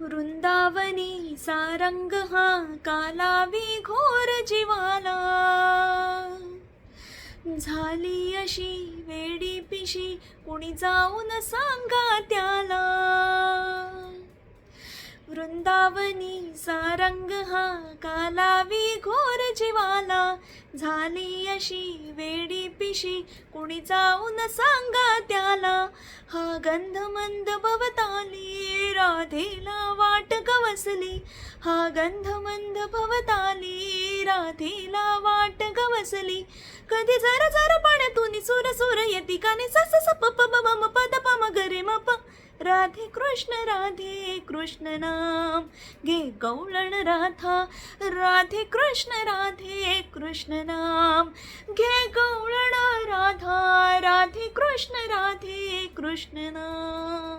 वृंदावनी सारंग हा कालावी घोर जीवाला. झाली अशी वेडी पिशी कुणी जाऊन सांगा त्याला. वृंदावनी सारंग हा कालावी घोर जीवाला. झाली अशी वेडी पिशी कुणी जाऊन सांगा त्याला. हा गंध मंद भवताली राधेला. वाट हा गंध मंद भवताली राधेला वाट गवसली. कधी जरा जरा पाण्यातून सुर सुर येती काने सस स स मम पद पम म मप ग रे म प. राधे कृष्ण राधे कृष्ण नाम. घे गौळण राधा राधे कृष्ण राधे कृष्ण नाम. घे गौळण राधा राधे कृष्ण राधे कृष्ण नाम.